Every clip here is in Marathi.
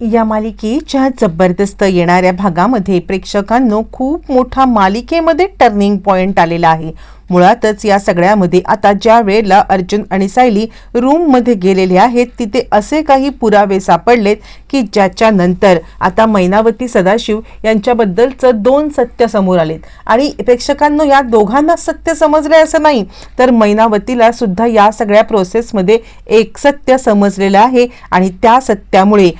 या मालिकेच्या जबरदस्त येणाऱ्या भागामध्ये प्रेक्षकांनो खूप मोठा मालिकेमध्ये टर्निंग पॉइंट आलेला आहे. मुळातच या सगळ्यामध्ये आता ज्या वेळेला अर्जुन आणि सायली रूममध्ये गेलेले आहेत तिथे असे काही पुरावे सापडलेत की ज्याच्या नंतर आता मैनावती सदाशिव यांच्याबद्दलचं दोन सत्य समोर आलेत. आणि प्रेक्षकांनो या दोघांना सत्य समजले असं नाही तर मैनावतीला सुद्धा या सगळ्या प्रोसेसमध्ये एक सत्य समजलेलं आहे. आणि त्या सत्यामुळे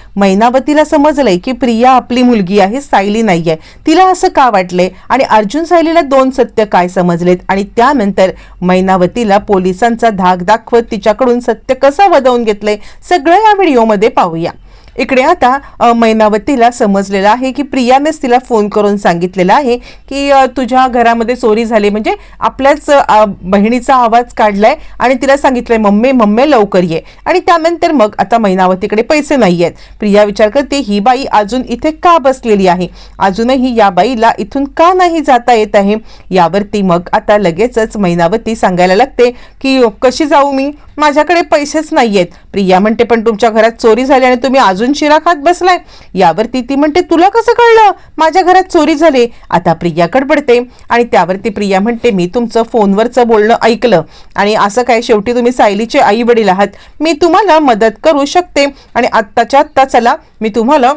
मैनावतीला समजलंय की प्रिया आपली मुलगी आहे सायली नाही आहे तिला असं का वाटले आणि अर्जुन सायलीला दोन सत्य काय समजलेत? आणि त्यानंतर मैनावतीला पोलिसांचा धाक दाखवत तिच्याकडून सत्य कसं वदवून घेतलंय? सगळं या व्हिडिओमध्ये पाहूया. इकडे आता मैनावतीला समजलेलं आहे की प्रियानेच तिला फोन करून सांगितलेलं आहे की तुझ्या घरामध्ये चोरी झाली. म्हणजे आपल्याच बहिणीचा आवाज काढलाय आणि तिला सांगितलंय मम्मी मम्मी लवकर ये. आणि त्यानंतर मग आता मैनावतीकडे पैसे नाही आहेत प्रिया विचार करते ही बाई अजून इथे का बसलेली आहे? अजूनही या बाईला इथून का नाही जाता येत आहे? यावरती मग आता लगेचच मैनावती सांगायला लागते की कशी जाऊ मी? माझ्याकडे पैसेच नाहीयेत. प्रिया म्हणते पण तुमच्या घरात चोरी झाली आणि तुम्ही अजून शिरा खात बसलाय. यावरती ती म्हणते तुला कसं कळलं? माझ्या घरात चोरी झाली. आता प्रिया कडबडते आणि त्यावरती प्रिया म्हणते मी तुमचं फोनवरचं बोलणं ऐकलं आणि असं काय शेवटी तुम्ही सायलीचे आई वडील आहात. मी तुम्हाला मदत करू शकते आणि आत्ताच्या आत्ता चला मी तुम्हाला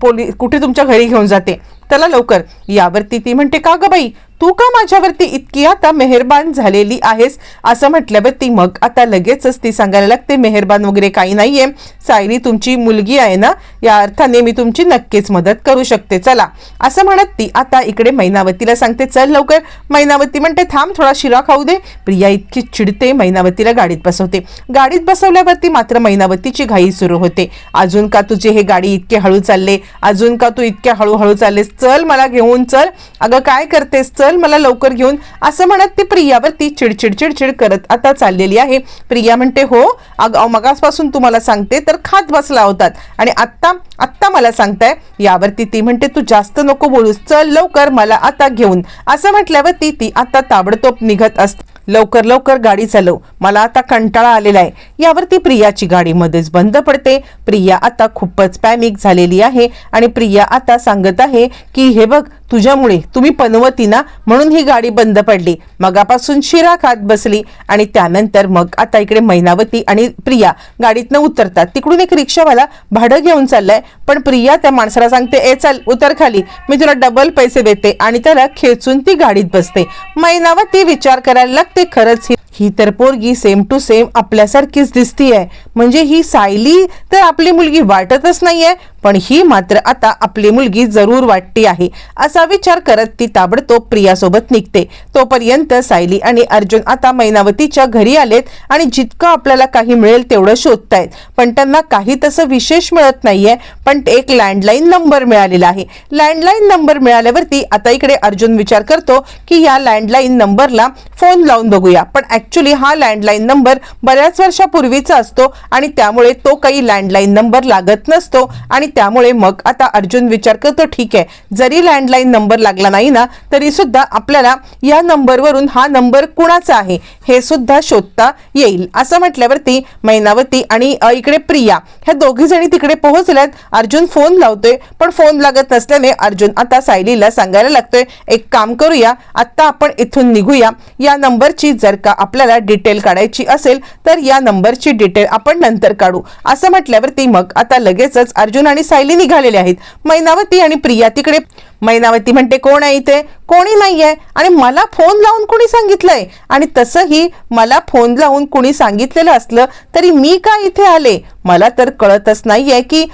पोलीस कुठे तुमच्या घरी घेऊन जाते. चला लवकर. यावरती ती म्हणते का ग बाई? तू का माझ्यावरती इतकी आता मेहरबान झालेली आहेस? असं म्हटल्यावरती मग आता लगेचच ती सांगायला लागते मेहरबान वगैरे काही नाहीये. सायरी तुमची मुलगी आहे ना? या अर्थाने मी तुमची नक्कीच मदत करू शकते. चला. असं म्हणत ती आता इकडे मैनावतीला सांगते चल लवकर. मैनावती म्हणते थांब थोडा शिरा खाऊ दे. प्रिया इतकी चिडते मैनावतीला गाडीत बसवते. गाडीत बसवल्यावरती मात्र मैनावतीची घाई सुरू होते. अजून का तुझे हे गाडी इतके हळू चालले? अजून का तू इतक्या हळूहळू चाललेस? चल मला घेऊन चल. अगं काय करतेस? चल चल मला लवकर घेऊन. असं म्हणत ती प्रियावरती चिडचिड चिडचिड करत आता चाललेली आहे. प्रिया म्हणते हो अग मगासपासून तुम्हाला सांगते तर खात बसला होतात. आणि आत्ता आत्ता मला सांगताय. यावरती ती म्हणते तू जास्त नको बोलूस. चल लवकर मला आता घेऊन. असं म्हटल्यावरती ती आता ताबडतोब निघत असते लवकर लवकर गाडी चालव. मला आता कंटाळा आलेला आहे. यावरती प्रियाची गाडी मध्येच बंद पडते. प्रिया आता खूपच पॅनिक झालेली आहे. आणि प्रिया आता सांगत आहे की हे बघ तुझ्यामुळे तुम्ही पनवती ना? म्हणून ही गाडी बंद पडली. मगापासून शिरा खात बसली आणि त्यानंतर मग आता इकडे मैनावती आणि प्रिया गाडीतनं उतरतात. तिकडून एक रिक्षावाला भाडं घेऊन चाललाय. पण प्रिया त्या माणसाला सांगते ए चल उतर खाली. मी तुला डबल पैसे देते. आणि त्याला खेचून ती गाडीत बसते. मैनावती विचार करायला लागते खरंच ही ही तर पोरगी सेम टू सेम आपल्यासारखीच दिसतीये. म्हणजे ही सायली तर आपली मुलगी वाटतच नाहीये. पण ही मात्र आता आपली मुलगी जरूर वाटती आहे असा विचार करत ती ताबडतोब प्रियासोबत निघते. तोपर्यंत सायली आणि अर्जुन आता मैनावतीच्या घरी आलेत आणि जितकं आपल्याला काही मिळेल तेवढं शोधतायत. पण त्यांना काही तसं विशेष मिळत नाहीये पण एक लँडलाईन नंबर मिळालेला आहे. लँडलाईन नंबर मिळाल्यावरती आता इकडे अर्जुन विचार करतो की या लँडलाईन नंबरला फोन लावून बघूया. पण ऍक्च्युली हा लँडलाईन नंबर बऱ्याच वर्षापूर्वीचा असतो आणि त्यामुळे तो काही लँडलाईन नंबर लागत नसतो आणि त्यामुळे मग आता अर्जुन विचार करतो ठीक आहे जरी लँडलाईन नंबर लागला नाही ना तरी सुद्धा आपल्याला या नंबरवरून हा नंबर कुणाचा आहे हे सुद्धा शोधता येईल. असं म्हटल्यावरती मैनावती आणि इकडे प्रिया ह्या दोघी जणी तिकडे पोहोचल्यात. अर्जुन फोन लावतोय पण फोन लागत नसल्याने अर्जुन आता सायलीला सांगायला लागतोय एक काम करूया आत्ता आपण इथून निघूया. या नंबरची जर का आपल्याला डिटेल काढायची असेल तर या नंबरची डिटेल आपण नंतर काढू. असं म्हटल्यावरती मग आता लगेचच अर्जुन आणि सायली निघालेले आहेत. मैनावती आणि प्रिया तिकडे. मैनावती म्हणते कोण आहे इथे? कोणी नाहीये. आणि मला फोन लावून कोणी सांगितलंय? आणि तसंही मला फोन लावून कोणी सांगितलेलं असलं तरी मी का इथे आले? मला तर कळतच नाहीये की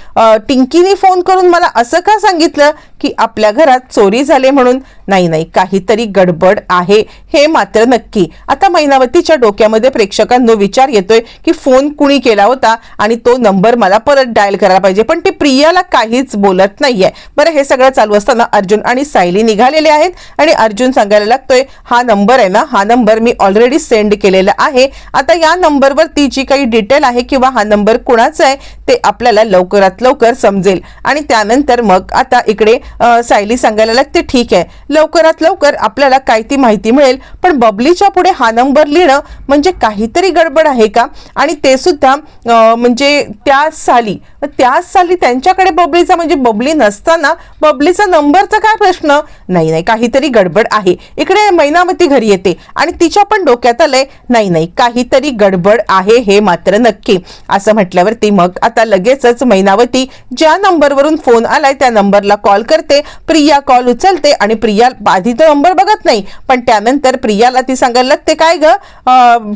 टिंकीने फोन करून मला असं का सांगितलं की आपल्या घरात चोरी झाले म्हणून? नाही नाही काहीतरी गडबड आहे हे मात्र नक्की. आता मैनावतीच्या डोक्यामध्ये प्रेक्षकांनो विचार येतोय की फोन कुणी केला होता आणि तो नंबर मला परत डायल करायला पाहिजे. पण ती प्रियाला काहीच बोलत नाहीये. बरं हे सगळं चालू असताना अर्जुन आणि सायली निघालेले आहेत आणि अर्जुन सांगायला लागतोय हा नंबर आहे ना हा नंबर मी ऑलरेडी सेंड केलेला आहे. आता या नंबरवर ती जी काही डिटेल आहे किंवा हा नंबर कुणा कोणाचं आहे ते आपल्याला लवकरात लवकर समजेल. आणि त्यानंतर मग आता इकडे सायली सांगायला लागते ठीक आहे. लवकरात लवकर आपल्याला काय ती माहिती मिळेल. पण बबलीच्या पुढे हा नंबर लिहिणं म्हणजे काहीतरी गडबड आहे का? आणि ते सुद्धा म्हणजे त्याच साली त्याच साली त्यांच्याकडे बबलीचा म्हणजे बबली नसताना बबलीचा नंबरचा काय प्रश्न? नाही नाही काहीतरी गडबड आहे. इकडे मैनामती घरी येते. आणि तिच्या पण डोक्यात आलंय नाही नाही काहीतरी गडबड आहे हे मात्र नक्की. असं म्हटल्यावरती मग. आता लगेचच मैनावती ज्या नंबरवरून फोन आलाय त्या नंबरला कॉल करते. प्रिया कॉल उचलते आणि प्रिया आधी तर नंबर बघत नाही पण त्यानंतर प्रियाला ती सांगायला लागते काय ग?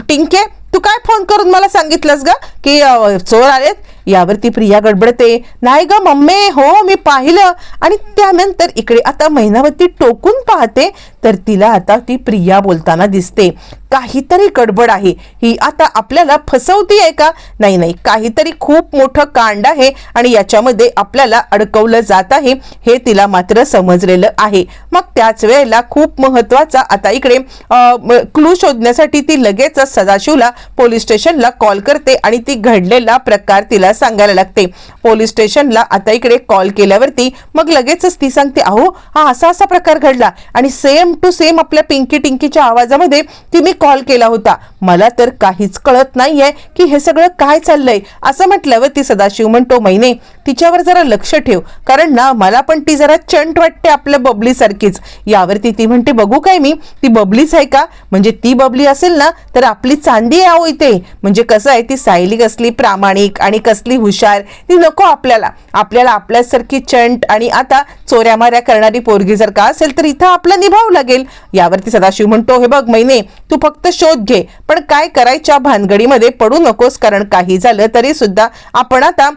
टिंके तू काय फोन करून मला सांगितलंस ग? की चोर आलेत? यावरती प्रिया गडबडते. नाही ग मम्मी हो मी पाहिलं. आणि त्यानंतर इकडे आता महिनावती टोकून पाहते तर तिला आता ती प्रिया बोलताना दिसते. काहीतरी गडबड आहे. ही आता आपल्याला फसवती आहे का? नाही नाही. काहीतरी खूप मोठं कांड आहे आणि याच्यामध्ये आपल्याला अडकवलं जात आहे. हे तिला मात्र समजलेलं आहे. मग त्याच वेळेला खूप महत्त्वाचा आता इकडे क्लू शोधण्यासाठी ती लगेचच सदाशिवला पोलीस स्टेशनला कॉल करते आणि ती घडलेला प्रकार तिला सांगायला लागते. पोलीस स्टेशनला आता इकडे कॉल केल्यावरती मग लगेचच ती सांगते अहो हा असा असा प्रकार घडला आणि सेम टू सेम आपल्या पिंकी टिंकीच्या आवाजामध्ये तिने कॉल केला होता. मला तर काहीच कळत नाहीये की हे सगळं काय चाललंय. असं म्हटल्यावर ती सदाशिव म्हणतो महिने तिच्यावर जरा लक्ष ठेव. कारण ना मला पण ती जरा चंट वाटते आपल्या बबलीसारखीच यावरती ती म्हणते बघू काय मी? ती बबलीच आहे का? म्हणजे ती बबली असेल ना तर आपली चांदी आहो इथे. म्हणजे कसं आहे ती सायली कसली प्रामाणिक आणि कसली हुशार. ती नको आपल्याला. आपल्याला आपल्यासारखी चंट आणि आता चोऱ्या माऱ्या करणारी पोरगी जर का असेल तर इथं आपला निभाव लागेल. यावरती सदाशिव म्हणतो हे बघ महिने तू फक्त शोध घे. पण काय करायच्या भानगडीमध्ये पडू नकोस कारण काही झालं तरी सुद्धा आपण आता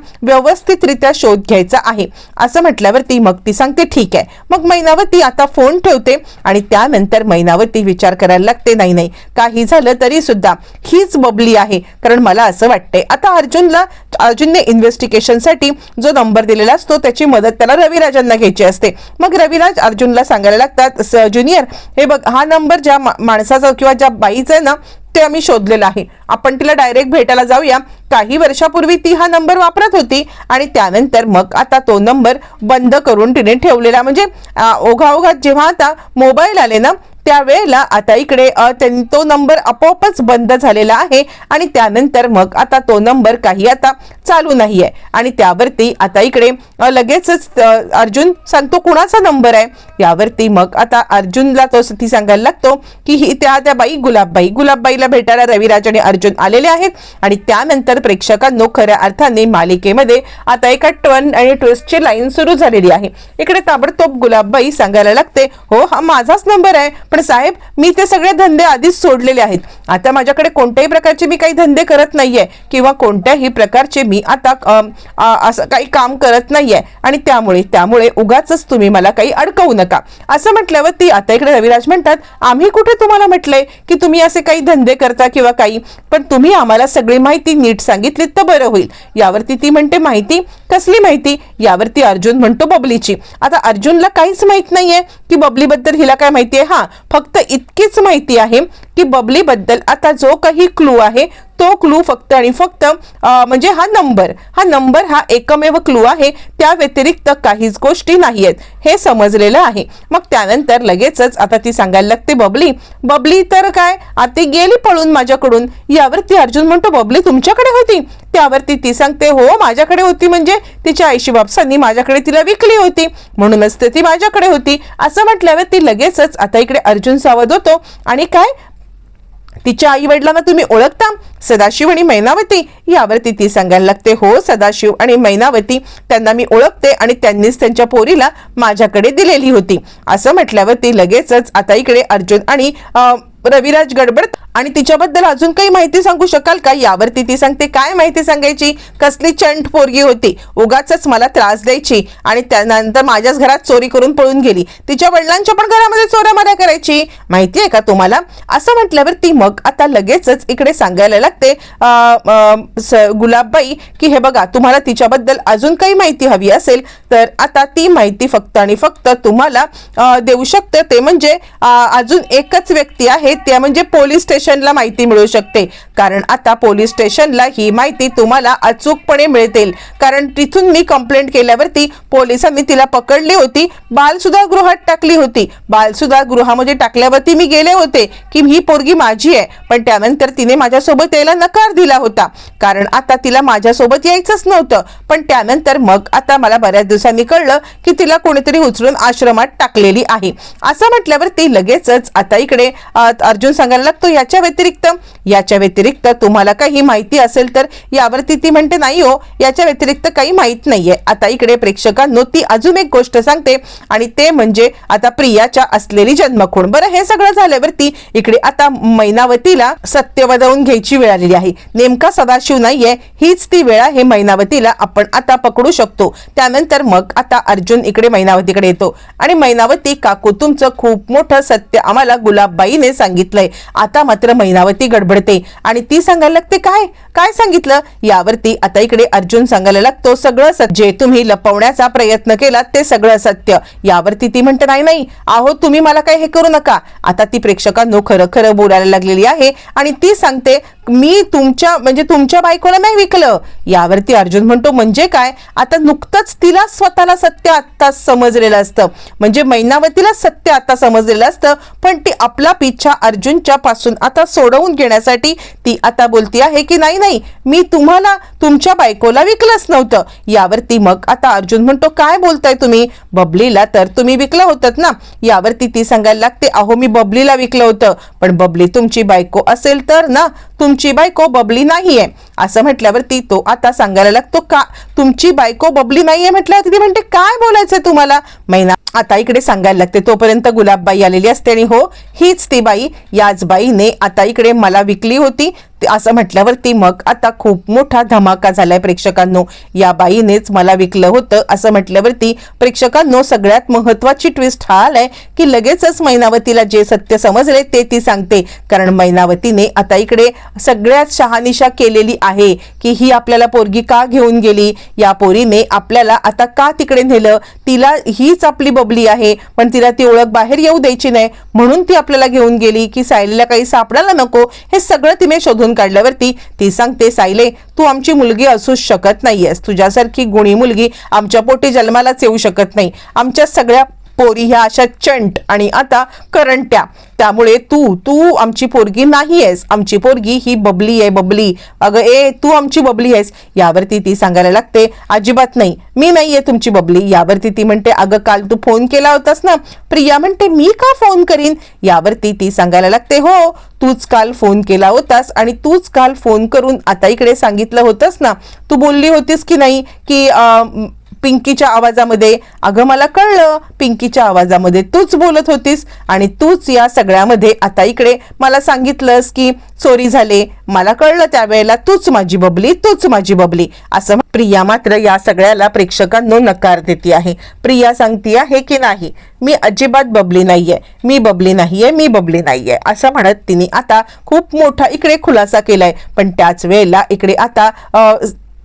त्या शोध घ्यायचा आहे. असं म्हटल्यावरती मग ती सांगते ठीक आहे. मग मैनावरती आता फोन ठेवते आणि त्यानंतर मैनावरती विचार करायला लागते नाही नाही काही झालं तरी सुद्धा हीच बबली आहे. कारण मला असं वाटतंय. आता अर्जुनला अर्जुनने इन्व्हेस्टिगेशनसाठी जो नंबर दिलेला असतो त्याची मदत त्याला रविराजांना घ्यायची असते. मग रविराज अर्जुनला सांगायला लागतात ज्युनियर हे बघ हा नंबर ज्या मा- माणसाचा किंवा ज्या बाईचा आहे ना ते आम्ही शोधलेलं आहे. आपण तिला डायरेक्ट भेटायला जाऊया. काही वर्षापूर्वी ती हा नंबर वापरत होती आणि त्यानंतर मग आता तो नंबर बंद करून तिने ठेवलेला. म्हणजे ओघाओघात जेव्हा आता मोबाईल आले ना त्यावेळेला आता इकडे तो नंबर आपोआपच बंद झालेला आहे आणि त्यानंतर मग आता तो नंबर काही आता चालू नाहीये. आणि त्यावरती आता इकडे लगेचच अर्जुन सांगतो कुणाचा नंबर आहे? यावरती मग आता अर्जुनला तो ती सांगायला लागतो की ही त्या त्या बाई गुलाबबाई. गुलाबबाईला भेटायला रविराज आणि अर्जुन आलेले आहेत आणि त्यानंतर प्रेक्षकांनो खऱ्या अर्थाने मालिकेमध्ये आता एका टर्न आणि ट्विस्टची लाईन सुरू झालेली आहे. इकडे ताबडतोब गुलाबबाई सांगायला लागते हो हा माझाच नंबर आहे पण साहेब मी ते सगळे धंदे आधीच सोडलेले आहेत. आता माझ्याकडे कोणत्याही प्रकारचे मी काही धंदे करत नाहीये किंवा कोणत्याही प्रकारचे मी आता असं काही काम करत नाहीये. आणि त्यामुळे त्यामुळे उगाच तुम्ही मला काही अडकवू नका. असं म्हटल्यावर ती आता इकडे रविराज म्हणतात आम्ही कुठे तुम्हाला म्हटलंय की तुम्ही असे काही धंदे करता किंवा काही? पण तुम्ही आम्हाला सगळी माहिती नीट सांगितलीत तर बरं होईल. यावरती ती म्हणते माहिती? कसली माहिती? यावरती अर्जुन म्हणतो बबलीची. आता अर्जुनला काहीच माहीत नाहीये की बबलीबद्दल हिला काय माहिती आहे हा फक्त इतकीच माहिती आहे की बबलीबद्दल आता जो काही क्लू आहे तो क्लू फक्त आणि फक्त म्हणजे हा नंबर हा नंबर हा एकमेव क्लू आहे. त्या व्यतिरिक्त काहीच गोष्टी नाही आहेत हे समजलेलं आहे. मग त्यानंतर लगेचच आता ती सांगायला लागते बबली बबली तर काय? आता गेली पळून माझ्याकडून. यावरती अर्जुन म्हणतो बबली तुमच्याकडे होती. त्यावरती ती सांगते हो माझ्याकडे होती म्हणजे तिच्या आईशी बापसांनी माझ्याकडे तिला विकली होती. म्हणूनच तर ती माझ्याकडे होती. असं म्हटल्यावर ती लगेचच आता इकडे अर्जुन सावध होतो. आणि काय? तिच्या आई वडिलांना तुम्ही ओळखता? सदाशिव आणि मैनावती यावरती ती सांगायला लागते हो सदाशिव आणि मैनावती त्यांना मी ओळखते आणि त्यांनीच त्यांच्या पोरीला माझ्याकडे दिलेली होती. असं म्हटल्यावर ती लगेचच आता इकडे अर्जुन आणि रविराज गडबड आणि तिच्याबद्दल अजून काही माहिती सांगू शकाल का? यावरती ती सांगते काय माहिती सांगायची? कसली चंट पोरगी होती. उगाच मला त्रास द्यायची आणि त्यानंतर माझ्याच घरात चोरी करून पळून गेली. तिच्या वडिलांच्या पण घरामध्ये चोऱ्यामाऱ्या करायची. माहिती आहे का तुम्हाला? असं म्हटल्यावर ती मग आता लगेचच इकडे सांगायला लागते स- गुलाबबाई की हे बघा तुम्हाला तिच्याबद्दल अजून काही माहिती हवी असेल तर आता ती माहिती फक्त आणि फक्त तुम्हाला देऊ शकते. ते म्हणजे अजून एकच व्यक्ती आहे त्या म्हणजे पोलीस स्टेशन स्टेशनला माहिती मिळू शकते. कारण आता पोलीस स्टेशनला ही माहिती तुम्हाला अचूकपणे मिळतील. कारण तिथून मी कंप्लेंट केल्यावरती पोलिसांनी तिला पकडली होती बालसुधार गृहात टाकली होती. बालसुधार गृहामध्ये टाकल्यावरती मी गेले होते की ही पोरगी माझी आहे. पण त्यानंतर तिने माझ्यासोबत यायला नकार दिला होता. कारण आता तिला माझ्यासोबत यायचंच नव्हतं. पण त्यानंतर मग आता मला बऱ्याच दिवसांनी कळलं की तिला कोणीतरी उचलून आश्रमात टाकलेली आहे. असं म्हटल्यावर ती लगेचच आता इकडे अर्जुन सांगायला लागतो याच्या व्यतिरिक्त याच्या व्यतिरिक्त तुम्हाला काही माहिती असेल तर यावरती ती म्हणते नाही हो याच्या व्यतिरिक्त काही माहीत नाहीये. आता इकडे प्रेक्षकांनो ती अजून एक गोष्ट सांगते आणि ते म्हणजे आता प्रियाच्या असलेली जन्मखूण. बरं हे सगळं झाल्यावरती इकडे आता मैनावतीला सत्य वदवून घ्यायची वेळ आलेली आहे. नेमका सदाशिव नाहीये हीच ती वेळ आहे मैनावतीला आपण आता पकडू शकतो. त्यानंतर मग आता अर्जुन इकडे मैनावतीकडे येतो आणि मैनावती काकू तुमचं खूप मोठं सत्य आम्हाला गुलाबबाईने सांगितलंय. आता मात्र मैनावती गडबडते. आणि ती सांगायला लागते काय? काय सांगितलं? यावरती आता इकडे अर्जुन सांगायला लागतो सगळं सत्य. जे तुम्ही लपवण्याचा प्रयत्न केला ते सगळं सत्य. यावरती ती म्हणते नाही नाही. आहो तुम्ही मला काही हे करू नका. आता ती प्रेक्षकांनो खरं खरं बोलायला लागलेली आहे आणि ती सांगते मी तुमच्या म्हणजे तुमच्या बायकोला नाही विकलं. यावरती अर्जुन म्हणतो म्हणजे काय? आता नुकतंच तिला स्वतःला सत्य आत्ता समजलेलं असतं. म्हणजे मैनावतीला सत्य आता समजलेलं असतं. पण ती आपला पिच्छा अर्जुनच्या पासून आता सोडवून घेण्यासाठी ती आता बोलती आहे की नाही नाही मी तुम्हाला तुमच्या बायकोला विकलंच नव्हतं. यावरती मग आता अर्जुन म्हणतो काय बोलताय तुम्ही? बबलीला तर तुम्ही विकलं होतं ना? यावरती ती सांगायला लागते अहो मी बबलीला विकलं होतं. पण बबली तुमची बायको असेल तर ना तुमची बायको बबली नाहीये. असं म्हटल्यावरती तो आता सांगायला लागतो का? तुमची बायको बबली नाहीये? म्हटल्यावरती ती म्हणते काय बोलायचंय तुम्हाला? मैना आता इकडे सांगायला लागते तोपर्यंत गुलाबबाई आलेली असते आणि हो हीच ती बाई याच बाईने आता इकडे मला विकली होती. असं म्हटल्यावरती मग आता खूप मोठा धमाका झालाय प्रेक्षकांनो. या बाईनेच मला विकलं होतं असं म्हटल्यावरती प्रेक्षकांनो सगळ्यात महत्वाची ट्विस्ट हा आलाय की लगेचच मैनावतीला जे सत्य समजले ते ती सांगते. कारण मैनावतीने आता इकडे सगळ्यात शहानिशा केलेली आहे की ही आपल्याला पोरगी का घेऊन गेली? या पोरीने आपल्याला आता का तिकडे नेलं? तिला हीच आपली बबली आहे पण तिला ती ओळख बाहेर येऊ द्यायची नाही. म्हणून ती आपल्याला घेऊन गेली की सायलीला काही सापडायला नको हे सगळं तिने शोधून काढल्यावरती ती सांगते सायले तू आमची मुलगी असूच शकत नाहीयेस. तुझ्यासारखी गुणी मुलगी आमच्या पोटी जन्मालाच येऊ शकत नाही. आमच्या सगळ्या पोरी ह्या अशा चंट आणि आता करंट्या. त्यामुळे तू तू आमची पोरगी नाही आहेस आमची पोरगी ही बबली आहे बबली. अगं ए तू आमची बबली आहेस. यावरती ती सांगायला लागते अजिबात नाही. मी नाही आहे तुमची बबली. यावरती ती म्हणते अगं काल तू फोन केला होतास ना? प्रिया म्हणते मी का फोन करीन? यावरती ती सांगायला लागते हो तूच काल फोन केला होतास आणि तूच काल फोन करून आता इकडे सांगितलं होतंस ना? तू बोलली होतीस की नाही की पिंकीच्या आवाजामध्ये. अगं मला कळलं. पिंकीच्या आवाजामध्ये तूच बोलत होतीस आणि तूच या सगळ्यामध्ये आता इकडे मला सांगितलंस की चोरी झाले. मला कळलं त्यावेळेला तूच माझी बबली तूच माझी बबली. असं प्रिया मात्र या सगळ्याला प्रेक्षकांनो नकार देते आहे. प्रिया सांगती आहे की नाही? मी अजिबात बबली नाहीये. मी बबली नाहीये मी बबली नाहीये. असं म्हणत तिने आता खूप मोठा इकडे खुलासा केलाय. पण त्याच वेळेला इकडे आता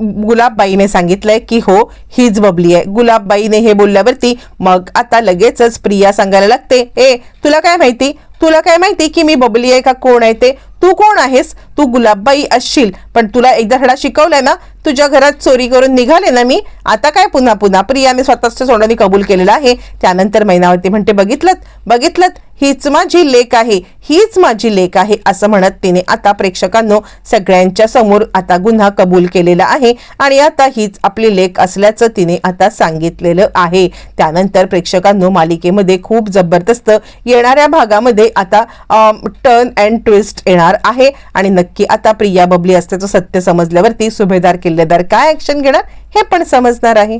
गुलाबबाईने सांगितलंय की हो हीच बबली आहे. गुलाबबाईने हे बोलल्यावरती मग आता लगेचच प्रिया सांगायला लागते ए तुला काय माहिती? तुला काय माहिती की मी बबली आहे का? कोण आहे ते? तू कोण आहेस? तू गुलाबबाई असशील पण तुला एकदा धडा शिकवलाय ना तुझ्या घरात चोरी करून निघाले ना मी आता काय पुन्हा पुन्हा प्रियाने स्वतःच्या तोंडाने कबूल केलेलं आहे. त्यानंतर मैनावती म्हणते बघितलं बघितलं हीच माझी लेख आहे हीच माझी लेख आहे असं म्हणत तिने आता प्रेक्षकांनो सगळ्यांच्या समोर आता गुन्हा कबूल केलेला आहे आणि आता हीच आपली लेख असल्याचं तिने आता सांगितलेलं आहे. त्यानंतर प्रेक्षकांनो मालिकेमध्ये खूप जबरदस्त येणाऱ्या भागामध्ये आता टर्न अँड ट्विस्ट येणार आहे आणि नक्की आता प्रिया बबली असल्याचं सत्य समजल्यावरती सुभेदार किल्लेदार काय ऍक्शन घेणार हे पण समजणार आहे.